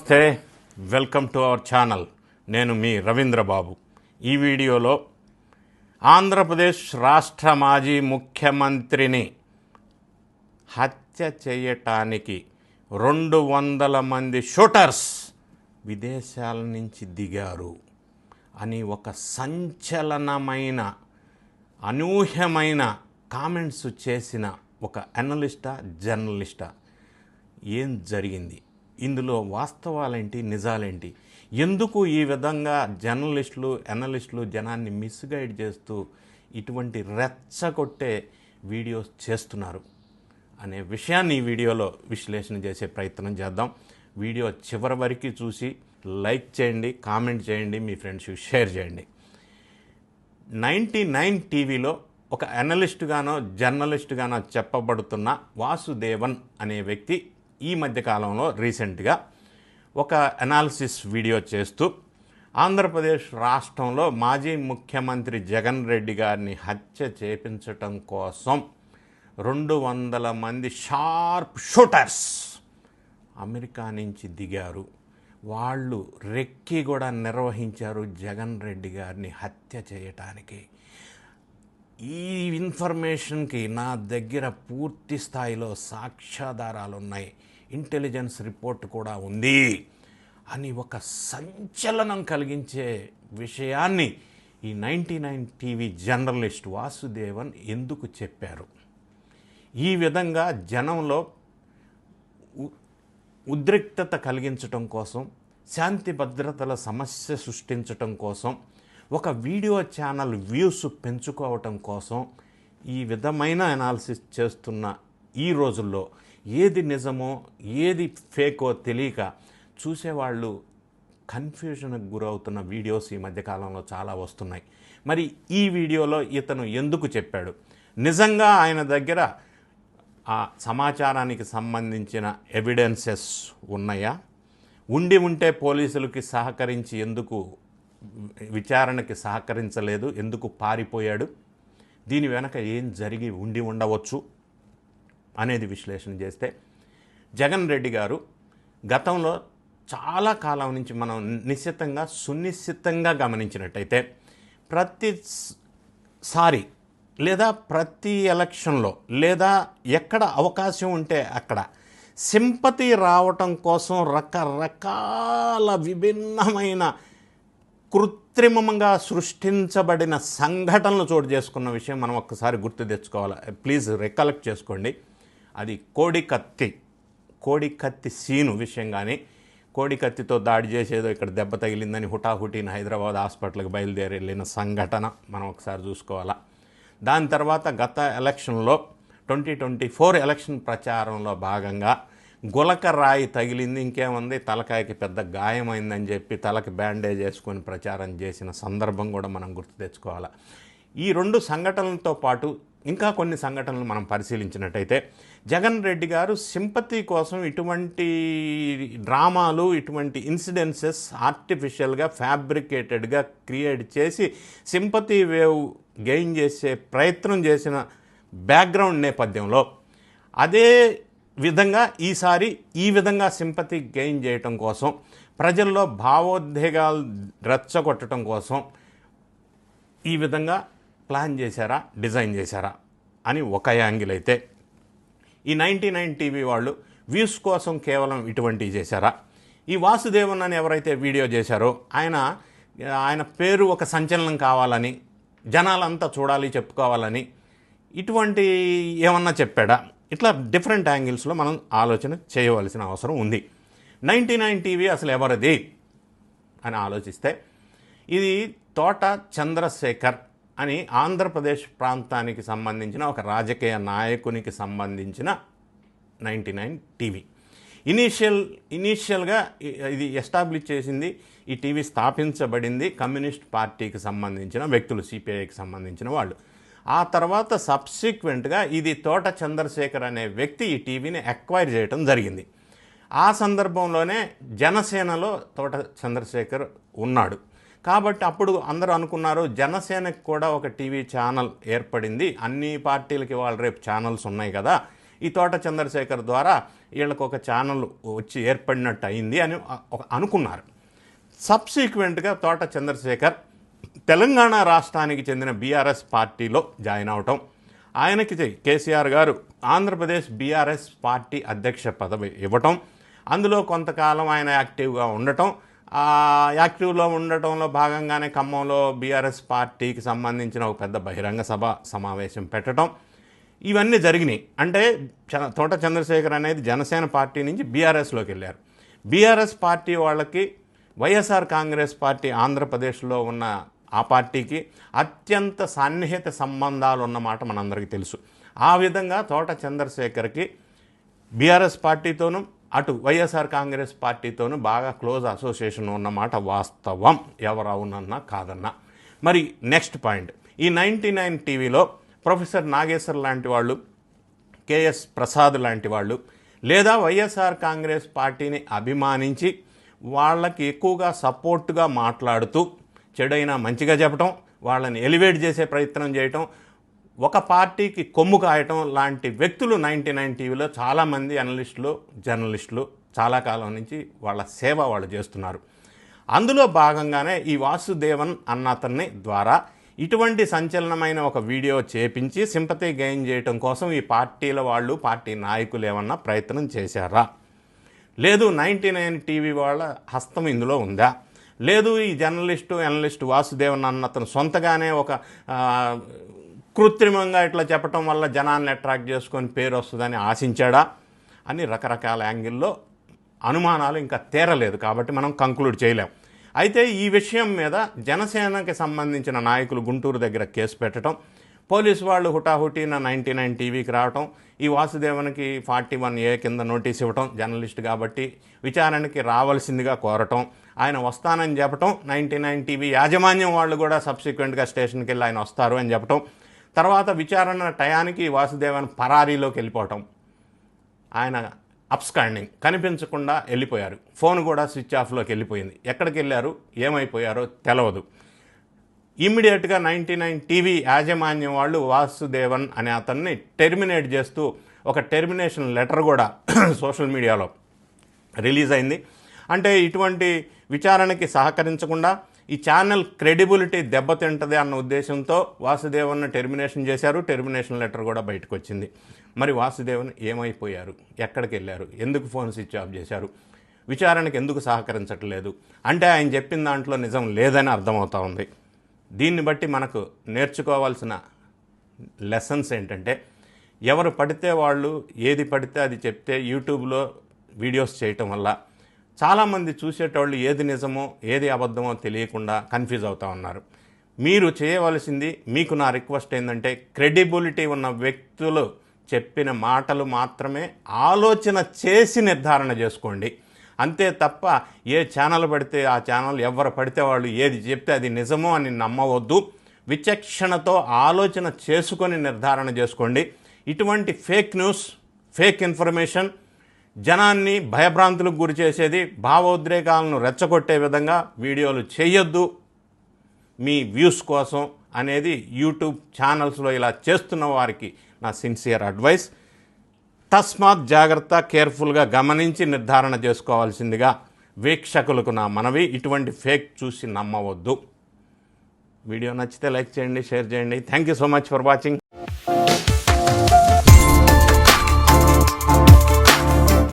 నమస్తే welcome to our channel. నేను మీ రవీంద్రబాబు ఈ వీడియోలో ఆంధ్రప్రదేశ్ రాష్ట్ర మాజీ ముఖ్యమంత్రిని హత్య చేయటానికి రెండు వందల మంది షూటర్స్ విదేశాల నుంచి దిగారు అని ఒక సంచలనమైన అనూహ్యమైన కామెంట్స్ చేసిన ఒక అనలిస్టా జర్నలిస్టా. ఏం జరిగింది? ఇందులో వాస్తవాలేంటి? నిజాలేంటి? ఎందుకు ఈ విధంగా జర్నలిస్టులు అనలిస్టులు జనాన్ని మిస్గైడ్ చేస్తూ ఇటువంటి రెచ్చగొట్టే వీడియోస్ చేస్తున్నారు? అనే విషయాన్ని ఈ వీడియోలో విశ్లేషణ చేసే ప్రయత్నం చేద్దాం. వీడియో చివరి వరకు చూసి లైక్ చేయండి కామెంట్ చేయండి మీ ఫ్రెండ్స్కి షేర్ చేయండి. నైంటీ నైన్ టీవీలో ఒక అనలిస్ట్గానో జర్నలిస్ట్గానో చెప్పబడుతున్న వాసుదేవన్ అనే వ్యక్తి ఈ మధ్యకాలంలో రీసెంట్గా ఒక అనాలిసిస్ వీడియో చేస్తూ ఆంధ్రప్రదేశ్ రాష్ట్రంలో మాజీ ముఖ్యమంత్రి జగన్ రెడ్డి గారిని హత్య చేపించటం కోసం రెండు వందల మంది షార్ప్ షూటర్స్ అమెరికా నుంచి దిగారు. వాళ్ళు రెక్కి కూడా నిర్వహించారు జగన్ రెడ్డి గారిని హత్య చేయటానికి. ఈ ఇన్ఫర్మేషన్కి నా దగ్గర పూర్తి స్థాయిలో సాక్ష్యాధారాలు ఉన్నాయి ఇంటెలిజెన్స్ రిపోర్ట్ కూడా ఉంది అని ఒక సంచలనం కలిగించే విషయాన్ని ఈ ninety nine TV journalist Vasudevan ఎందుకు చెప్పారు? ఈ విధంగా జనంలో ఉ- ఉద్రిక్తత కలిగించటం కోసం శాంతి భద్రతల సమస్య సృష్టించటం కోసం ఒక వీడియో ఛానల్ వ్యూస్ పెంచుకోవటం కోసం ఈ విధమైన అనాలిసిస్ చేస్తున్న ఈ రోజుల్లో ఏది నిజమో ఏది ఫేకో తెలియక చూసేవాళ్ళు కన్ఫ్యూజన్కి గురవుతున్న వీడియోస్ ఈ మధ్యకాలంలో చాలా వస్తున్నాయి. మరి ఈ వీడియోలో ఇతను ఎందుకు చెప్పాడు? నిజంగా ఆయన దగ్గర ఆ సమాచారానికి సంబంధించిన ఎవిడెన్సెస్ ఉన్నాయా? ఉండి ఉంటే పోలీసులకి సహకరించి ఎందుకు విచారణకి సహకరించలేదు? ఎందుకు పారిపోయాడు? దీని వెనక ఏం జరిగి ఉండి ఉండవచ్చు? అనేది విశ్లేషణ చేస్తే జగన్ రెడ్డి గారు గతంలో చాలా కాలం నుంచి మనం నిశ్చితంగా సునిశ్చితంగా గమనించినట్టయితే ప్రతి సారి లేదా ప్రతి ఎలక్షన్లో లేదా ఎక్కడ అవకాశం ఉంటే అక్కడ సింపతి రావటం కోసం రకరకాల విభిన్నమైన కృత్రిమంగా సృష్టించబడిన సంఘటనలు చోటు చేసుకున్న విషయం మనం ఒక్కసారి గుర్తు తెచ్చుకోవాలి? ప్లీజ్ రికలెక్ట్ చేసుకోండి. అది కోడి కత్తి కోడి కత్తి సీను విషయం కానీ కోడి కత్తితో దాడి చేసేదో ఇక్కడ దెబ్బ తగిలిందని హుటాహుటీని హైదరాబాద్ హాస్పిటల్కి బయలుదేరి వెళ్ళిన సంఘటన మనం ఒకసారి చూసుకోవాలా. దాని తర్వాత గత ఎలక్షన్లో ట్వంటీ ట్వంటీ ఫోర్ ఎలక్షన్ ప్రచారంలో భాగంగా గులక రాయి తగిలింది ఇంకేముంది? తలకాయకి పెద్ద గాయమైందని చెప్పి తలకి బ్యాండేజ్ వేసుకొని ప్రచారం చేసిన సందర్భం కూడా మనం గుర్తు తెచ్చుకోవాలి. ఈ రెండు సంఘటనలతో పాటు ఇంకా కొన్ని సంఘటనలు మనం పరిశీలించినట్టయితే జగన్ రెడ్డి గారు సింపతి కోసం ఇటువంటి డ్రామాలు ఇటువంటి ఇన్సిడెన్సెస్ ఆర్టిఫిషియల్గా ఫ్యాబ్రికేటెడ్గా క్రియేట్ చేసి సింపతి వేవ్ గెయిన్ చేసే ప్రయత్నం చేసిన బ్యాక్గ్రౌండ్ నేపథ్యంలో అదే విధంగా ఈసారి ఈ విధంగా సింపతి గెయిన్ చేయటం కోసం ప్రజల్లో భావోద్వేగాలు రెచ్చగొట్టడం కోసం ఈ విధంగా ప్లాన్ చేశారా డిజైన్ చేశారా అని ఒక యాంగిల్ అయితే ఈ నైంటీ నైన్ టీవీ వాళ్ళు వ్యూస్ కోసం కేవలం ఇటువంటివి చేశారా? ఈ వాసుదేవన్ అని ఎవరైతే వీడియో చేశారో ఆయన ఆయన పేరు ఒక సంచలనం కావాలని జనాలంతా చూడాలి చెప్పుకోవాలని ఇటువంటి ఏమన్నా చెప్పాడా? ఇట్లా డిఫరెంట్ యాంగిల్స్లో మనం ఆలోచన చేయవలసిన అవసరం ఉంది. నైంటీ నైన్ టీవీ అసలు ఎవరిది అని ఆలోచిస్తే ఇది తోట చంద్రశేఖర్ అని ఆంధ్రప్రదేశ్ ప్రాంతానికి సంబంధించిన ఒక రాజకీయ నాయకునికి సంబంధించిన నైంటీ నైన్ టీవీ. ఇనీషియల్ ఇనీషియల్గా ఇది ఎస్టాబ్లిష్ చేసింది ఈ టీవీ స్థాపించబడింది కమ్యూనిస్ట్ పార్టీకి సంబంధించిన వ్యక్తులు సిపిఐకి సంబంధించిన వాళ్ళు. ఆ తర్వాత సబ్సిక్వెంట్గా ఇది తోట చంద్రశేఖర్ అనే వ్యక్తి ఈ టీవీని అక్వైర్ చేయడం జరిగింది. ఆ సందర్భంలోనే జనసేనలో తోట చంద్రశేఖర్ ఉన్నాడు. కాబట్టి అప్పుడు అందరూ అనుకున్నారు జనసేనకు కూడా ఒక టీవీ ఛానల్ ఏర్పడింది. అన్ని పార్టీలకి వాళ్ళు రేపు ఛానల్స్ ఉన్నాయి కదా. ఈ తోట చంద్రశేఖర్ ద్వారా వీళ్ళకు ఒక ఛానల్ వచ్చి ఏర్పడినట్టు అయింది అని ఒక- అనుకున్నారు. సబ్సీక్వెంట్గా తోట చంద్రశేఖర్ తెలంగాణ రాష్ట్రానికి చెందిన బీఆర్ఎస్ పార్టీలో జాయిన్ అవటం ఆయనకి కేసీఆర్ గారు ఆంధ్రప్రదేశ్ బీఆర్ఎస్ పార్టీ అధ్యక్ష పదవి ఇవ్వటం అందులో కొంతకాలం ఆయన యాక్టివ్గా ఉండటం యాక్టివ్లో ఉండటంలో భాగంగానే ఖమ్మంలో బీఆర్ఎస్ పార్టీకి సంబంధించిన ఒక పెద్ద బహిరంగ సభ సమావేశం పెట్టడం. ఇవన్నీ జరిగినాయి. అంటే చ- తోట చంద్రశేఖర్ అనేది జనసేన పార్టీ నుంచి బీఆర్ఎస్లోకి వెళ్ళారు. బీఆర్ఎస్ పార్టీ వాళ్ళకి వైఎస్ఆర్ కాంగ్రెస్ పార్టీ ఆంధ్రప్రదేశ్లో ఉన్న ఆ పార్టీకి అత్యంత సన్నిహిత సంబంధాలు ఉన్నమాట మనందరికీ తెలుసు. ఆ విధంగా తోట చంద్రశేఖర్కి బీఆర్ఎస్ పార్టీతోనూ అటు వైఎస్ఆర్ కాంగ్రెస్ పార్టీతోనూ బాగా క్లోజ్ అసోసియేషన్ ఉన్నమాట వాస్తవం. ఎవరు అవునన్నా కాదన్నా. మరి నెక్స్ట్ పాయింట్. ఈ నైంటీ నైన్ టీవీలో ప్రొఫెసర్ నాగేశ్వర్ లాంటి వాళ్ళు కేఎస్ ప్రసాద్ లాంటి వాళ్ళు లేదా వైఎస్ఆర్ కాంగ్రెస్ పార్టీని అభిమానించి వాళ్ళకి ఎక్కువగా సపోర్ట్గా మాట్లాడుతూ చెడైనా మంచిగా చెప్పటం వాళ్ళని ఎలివేట్ చేసే ప్రయత్నం చేయటం ఒక పార్టీకి కొమ్ము కాయటం లాంటి వ్యక్తులు నైంటీ నైన్ టీవీలో చాలామంది అనలిస్టులు జర్నలిస్టులు చాలా కాలం నుంచి వాళ్ళ సేవ వాళ్ళు చేస్తున్నారు. అందులో భాగంగానే ఈ వాసుదేవన్ అన్న అతన్ని ద్వారా ఇటువంటి సంచలనమైన ఒక వీడియో చేపించి సింపతి గెయిన్ చేయటం కోసం ఈ పార్టీల వాళ్ళు పార్టీ నాయకులు ఏమన్నా ప్రయత్నం చేశారా? లేదు నైంటీ నైన్ టీవీ వాళ్ళ హస్తం ఇందులో ఉందా? లేదు ఈ జర్నలిస్టు అనలిస్టు వాసుదేవన్ అన్న అతను సొంతగానే ఒక కృత్రిమంగా ఇట్లా చెప్పటం వల్ల జనాన్ని అట్రాక్ట్ చేసుకొని పేరు వస్తుందని ఆశించాడా అని రకరకాల యాంగిల్లో అనుమానాలు ఇంకా తీరలేదు కాబట్టి మనం కంక్లూడ్ చేయలేం. అయితే ఈ విషయం మీద జనసేనకి సంబంధించిన నాయకులు గుంటూరు దగ్గర కేసు పెట్టడం పోలీసు వాళ్ళు హుటాహుటీన నైంటీ నైన్ టీవీకి రావటం ఈ వాసుదేవన్కి ఫార్టీ వన్ ఏ కింద నోటీస్ ఇవ్వటం జర్నలిస్ట్ కాబట్టి విచారణకి రావాల్సిందిగా కోరటం ఆయన వస్తానని చెప్పటం నైంటీ నైన్ టీవీ యాజమాన్యం వాళ్ళు కూడా సబ్సిక్వెంట్గా స్టేషన్కి వెళ్ళి ఆయన వస్తారు అని చెప్పటం తర్వాత విచారణ టయానికి వాసుదేవన్ పరారీలోకి వెళ్ళిపోవటం. ఆయన అప్స్కాండింగ్ కనిపించకుండా వెళ్ళిపోయారు. ఫోన్ కూడా స్విచ్ ఆఫ్లోకి వెళ్ళిపోయింది. ఎక్కడికి వెళ్ళారు? ఏమైపోయారో తెలవదు. ఇమ్మీడియట్గా నైంటీ నైన్ టీవీ యాజమాన్యం వాళ్ళు వాసుదేవన్ అనే అతన్ని టెర్మినేట్ చేస్తూ ఒక టెర్మినేషన్ లెటర్ కూడా సోషల్ మీడియాలో రిలీజ్ అయింది. అంటే ఇటువంటి విచారణకి సహకరించకుండా ఈ ఛానల్ క్రెడిబిలిటీ దెబ్బతింటది అన్న ఉద్దేశంతో వాసుదేవన్ను టెర్మినేషన్ చేశారు. టెర్మినేషన్ లెటర్ కూడా బయటకు వచ్చింది మరి వాసుదేవన్ ఏమైపోయారు? ఎక్కడికి వెళ్ళారు? ఎందుకు ఫోన్ స్విచ్ ఆఫ్ చేశారు? విచారణకు ఎందుకు సహకరించట్లేదు? అంటే ఆయన చెప్పిన దాంట్లో నిజం లేదని అర్థమవుతా ఉంది. దీన్ని బట్టి మనకు నేర్చుకోవాల్సిన లెసన్స్ ఏంటంటే ఎవరు పడితే వాళ్ళు ఏది పడితే అది చెప్తే యూట్యూబ్లో వీడియోస్ చేయటం వల్ల చాలామంది చూసేటోళ్ళు ఏది నిజమో ఏది అబద్ధమో తెలియకుండా కన్ఫ్యూజ్ అవుతూ ఉన్నారు. మీరు చేయవలసింది మీకు నా రిక్వెస్ట్ ఏంటంటే క్రెడిబిలిటీ ఉన్న వ్యక్తులు చెప్పిన మాటలు మాత్రమే ఆలోచన చేసి నిర్ధారణ చేసుకోండి. అంతే తప్ప ఏ ఛానల్ పడితే ఆ ఛానల్ ఎవరు పడితే వాళ్ళు ఏది చెప్తే అది నిజమో అని నమ్మవద్దు. విచక్షణతో ఆలోచన చేసుకొని నిర్ధారణ చేసుకోండి. ఇటువంటి ఫేక్ న్యూస్ ఫేక్ ఇన్ఫర్మేషన్ జనాన్ని భయభ్రాంతులకు గురి చేసేది భావోద్రేకాలను రెచ్చగొట్టే విధంగా వీడియోలు చేయొద్దు. మీ వ్యూస్ కోసం అనేది యూట్యూబ్ ఛానల్స్లో ఇలా చేస్తున్న వారికి నా సిన్సియర్ అడ్వైస్. తస్మాత్ జాగ్రత్త కేర్ఫుల్గా గమనించి నిర్ధారణ చేసుకోవాల్సిందిగా వీక్షకులకు నా మనవి. ఇటువంటి ఫేక్ చూసి నమ్మవద్దు. వీడియో నచ్చితే లైక్ చేయండి షేర్ చేయండి. Thank you so much for watching